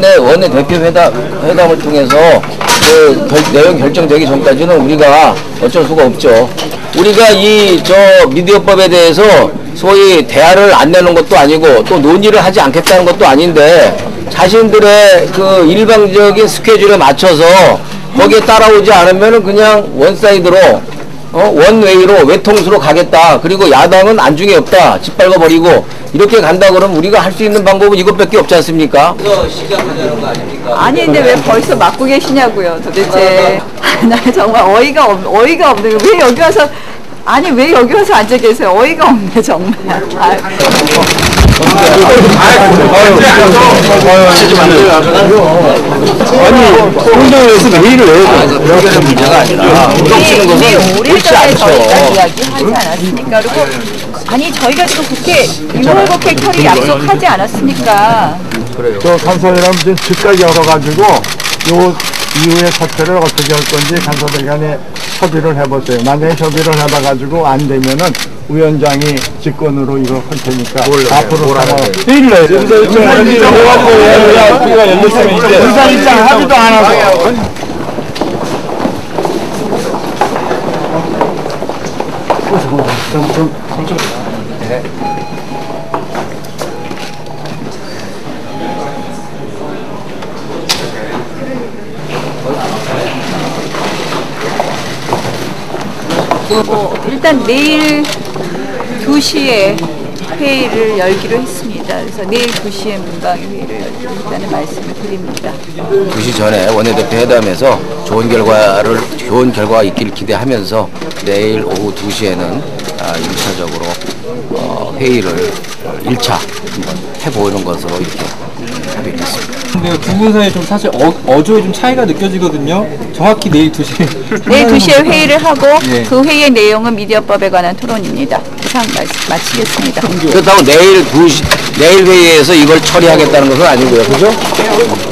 네, 원내 대표 회담, 회담을 통해서 그 결- 내용 결정되기 전까지는 우리가 어쩔 수가 없죠. 우리가 이 저 미디어법에 대해서 소위 대화를 안 내는 것도 아니고 또 논의를 하지 않겠다는 것도 아닌데 자신들의 그 일방적인 스케줄에 맞춰서 거기에 따라오지 않으면은 그냥 원사이드로 어, 원웨이로 외통수로 가겠다. 그리고 야당은 안중에 없다. 짓밟아 버리고 이렇게 간다 그러면 우리가 할 수 있는 방법은 이것밖에 없지 않습니까? 이거 시작하자는 거 아닙니까? 아니 근데 왜 벌써 맡고 계시냐고요 도대체 나 정말 어이가 없 어이가 없네 왜 여기 와서 아니 왜 여기 와서 앉아 계세요? 어이가 없네 정말. 아, 운동에서 회의를 해야 그게 문제가 아니라 우리 것은 우리 옳지 전에 저희가 않죠. 이야기하지 않았습니까 그리고 아니 저희가 지금 국회 임원국회 결의 약속하지 않았습니까. 저 간사들하고 지금 즉각 열어가지고 요 이후의 사태를 어떻게 할 건지 간사들 간에 협의를 해보세요. 만약에 협의를 해봐가지고 안 되면은 위원장이 직권으로 이거 할 테니까 앞으로 상황 일래 의사 입장 우리가 열렸으면 이제 의사 입장 하지 도 않아서 뭐 일단 내일 2시에 회의를 열기로 했습니다. 그래서 내일 2시에 문방위 회의를 열기로 했다는 말씀을 드립니다. 2시 전에 원내대표 회담에서 좋은 결과를 좋은 결과가 있길 기대하면서 내일 오후 2시에는 아, 1차적으로 어, 회의를 1차 한번 해보는 것으로 이렇게 합의했습니다. 근데 두분 사이에 좀 사실 어, 어조에 좀 차이가 느껴지거든요. 정확히 내일 2시에. 내일 2시에 회의를 하고 네. 그 회의의 내용은 미디어법에 관한 토론입니다. 이상 마- 마치겠습니다. 그렇다고 내일 2시 내일 회의에서 이걸 처리하겠다는 것은 아니고요. 그죠?